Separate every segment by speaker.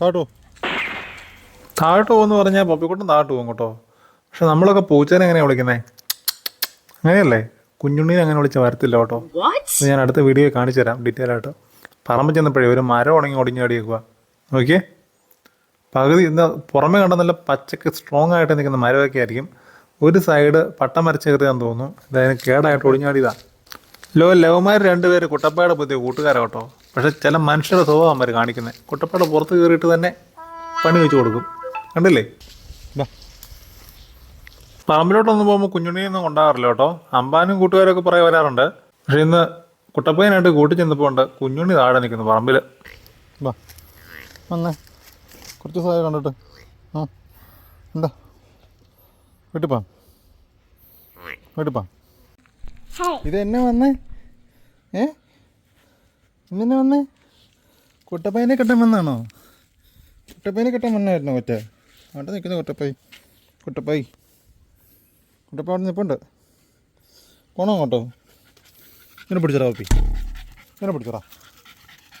Speaker 1: താഴോട്ട് താഴോട്ട് പോകുമെന്ന് പറഞ്ഞാൽ പപ്പിക്കുട്ടൻ താഴോട്ട് പോകും കേട്ടോ പക്ഷെ നമ്മളൊക്കെ പൂച്ചേനെ എങ്ങനെയാ വിളിക്കുന്നത് അങ്ങനെയല്ലേ? കുഞ്ഞുണ്ണീനെ അങ്ങനെ വിളിച്ച് വരത്തില്ല കേട്ടോ? ഞാൻ അടുത്ത വീഡിയോ കാണിച്ചു തരാം ഡീറ്റെയിൽ ആയിട്ട്. പറമ്പ് ചെന്നപ്പോഴേ ഒരു മരം ഉണങ്ങി ഒടിഞ്ഞു അടിയേക്കുക നോക്കിയേ. പകുതി ഇന്ന് പുറമേ കണ്ട നല്ല പച്ചക്ക് സ്ട്രോങ് ആയിട്ട് നിൽക്കുന്ന മരമൊക്കെ ആയിരിക്കും. ഒരു സൈഡ് പട്ടം വരച്ച് കയറിയാന്ന് തോന്നുന്നു അതായത് കേടായിട്ട് ഒടിഞ്ഞാടിയതാ ലോ ലവന്മാർ രണ്ടുപേര് കുട്ടപ്പായുടെ പുതിയ കൂട്ടുകാരാ കേട്ടോ. പക്ഷെ ചില മനുഷ്യരുടെ സ്വഭാവം അവർ കാണിക്കുന്നത് കുട്ടപ്പാട് പുറത്ത് കയറിയിട്ട് തന്നെ പണി വെച്ച് കൊടുക്കും. കണ്ടില്ലേ? പറമ്പിലോട്ടൊന്നും പോകുമ്പോൾ കുഞ്ഞുണ്ണിയൊന്നും കൊണ്ടാകാറില്ല കേട്ടോ. അമ്പാനും കൂട്ടുകാരൊക്കെ പുറകെ വരാറുണ്ട്. പക്ഷെ ഇന്ന് കുട്ടപ്പയ്യനായിട്ട് കൂട്ടി ചെന്നപ്പോൾ ഉണ്ട് കുഞ്ഞുണ്ണി താഴെ നിൽക്കുന്നു പറമ്പിൽ വാ വന്നേ. കുറച്ച് സാധനം കണ്ടിട്ട്. ആ. എന്താ? വീട്ടിൽ പോവാം. വീട്ടിൽ പോവാം. ഇത് എന്നെ വന്നേ? ഏ? ഇന്നെന്നെ വന്ന് കുട്ടപ്പയനെ കെട്ടാൻ വന്നാണോ? കുട്ടപ്പയനെ കെട്ടാൻ വന്നായിരുന്നോ ഒറ്റ? അവിടെ നിൽക്കുന്ന കുട്ടപ്പൈ കുട്ടപ്പൈ കുട്ടപ്പ അവിടെ നിൽപ്പുണ്ട്. പോണോ അങ്ങോട്ടോ? ഇങ്ങനെ പിടിച്ചടാ പപ്പി. ഇങ്ങനെ പിടിച്ചടാ.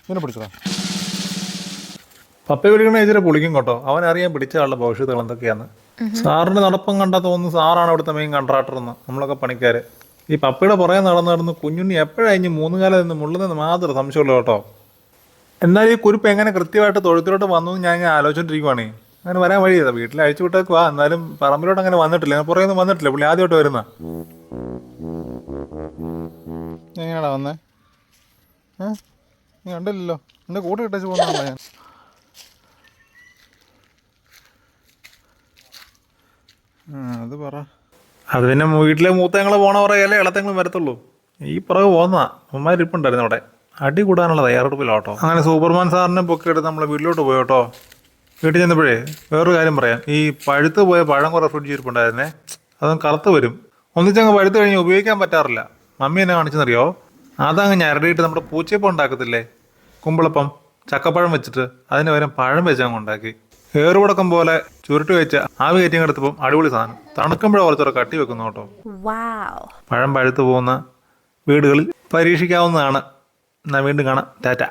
Speaker 1: ഇങ്ങനെ പിടിച്ചടാ. പപ്പ വിളിക്കണ ഇച്ചിരി പൊളിക്കും കേട്ടോ. അവൻ അറിയാൻ പിടിച്ച ആളുടെ ഭവിഷ്യത്തുകൾ എന്തൊക്കെയാണ് സാറിന്റെ നടപ്പം കണ്ടാൽ തോന്നുന്നു സാറാണ് അവിടുത്തെ മെയിൻ കോൺട്രാക്ടർ എന്ന്. നമ്മളൊക്കെ പണിക്കാര്. ഈ പപ്പയുടെ പുറകെ നടന്ന് നടന്ന് കുഞ്ഞുണ്ണി എപ്പോഴായി മൂന്ന് കാലം നിന്ന് മുള്ളുന്നത് മാത്രം സംശയമുള്ളൂ കേട്ടോ. എന്നാൽ ഈ കുരുപ്പ് എങ്ങനെ കൃത്യമായിട്ട് തൊഴുത്തിലോട്ട് വന്നു ഞാൻ ഇങ്ങനെ ആലോചിച്ചോണ്ടിരിക്കുവാണേ. അങ്ങനെ വരാൻ വഴിയതാ വീട്ടിൽ അഴിച്ചു വിട്ടേക്ക് വാ. എന്നാലും പറമ്പിലോട്ട് അങ്ങനെ വന്നിട്ടില്ല. ഞാൻ പുറകെ ഒന്നും വന്നിട്ടില്ല. പുള്ളി ആദ്യമായിട്ട് വരുന്ന. എങ്ങനെയാടാ വന്നേ? ഏ? കണ്ടില്ലല്ലോ എന്റെ കൂട്ട് കിട്ടച്ച് പോകുന്നതാ ഞാൻ? അത് പറ. അത് പിന്നെ വീട്ടിലെ മൂത്തങ്ങൾ പോണ പറയല്ലേ ഇളത്തങ്ങളും വരത്തുള്ളൂ. ഈ പുറകെ പോന്നാ അമ്മമാർ ഇരിപ്പുണ്ടായിരുന്നു അവിടെ. അടി കൂടാനുള്ള തയ്യാറെടുപ്പിലാട്ടോ. അങ്ങനെ സൂപ്പർമാൻ സാറിനെ പൊക്കി എടുത്ത് നമ്മളെ വീട്ടിലോട്ട് പോയോട്ടോ വീട്ടിൽ ചെന്നപ്പോഴേ വേറൊരു കാര്യം പറയാം. ഈ പഴുത്ത് പോയ പഴം കുറെ ഫ്രിഡ്ജ് ഇരിപ്പുണ്ടായിരുന്നേ. അതും കറുത്ത് വരും. ഒന്നിച്ചങ്ങ് പഴുത്ത് കഴിഞ്ഞ് ഉപയോഗിക്കാൻ പറ്റാറില്ല. മമ്മി എന്നെ കാണിച്ചെന്നറിയോ? അതങ്ങ് ഞരടിയിട്ട് നമ്മുടെ പൂച്ചയപ്പം ഉണ്ടാക്കത്തില്ലേ? കുമ്പളപ്പം ചക്കപ്പഴം വെച്ചിട്ട് അതിന് പകരം പഴം വെച്ച് അങ്ങ് ഉണ്ടാക്കി. ഏറുപടക്കം പോലെ ചുരുട്ട് വെച്ച ആവി കയറ്റി എടുത്തപ്പം അടിപൊളി സാധനം. തണുക്കുമ്പോഴേ കുറച്ചൊക്കെ കട്ടി വെക്കുന്നു കേട്ടോ. പഴം പഴുത്തു പോകുന്ന വീടുകളിൽ പരീക്ഷിക്കാവുന്നതാണ്. എന്നാ വീണ്ടും കാണാം. ടാറ്റ.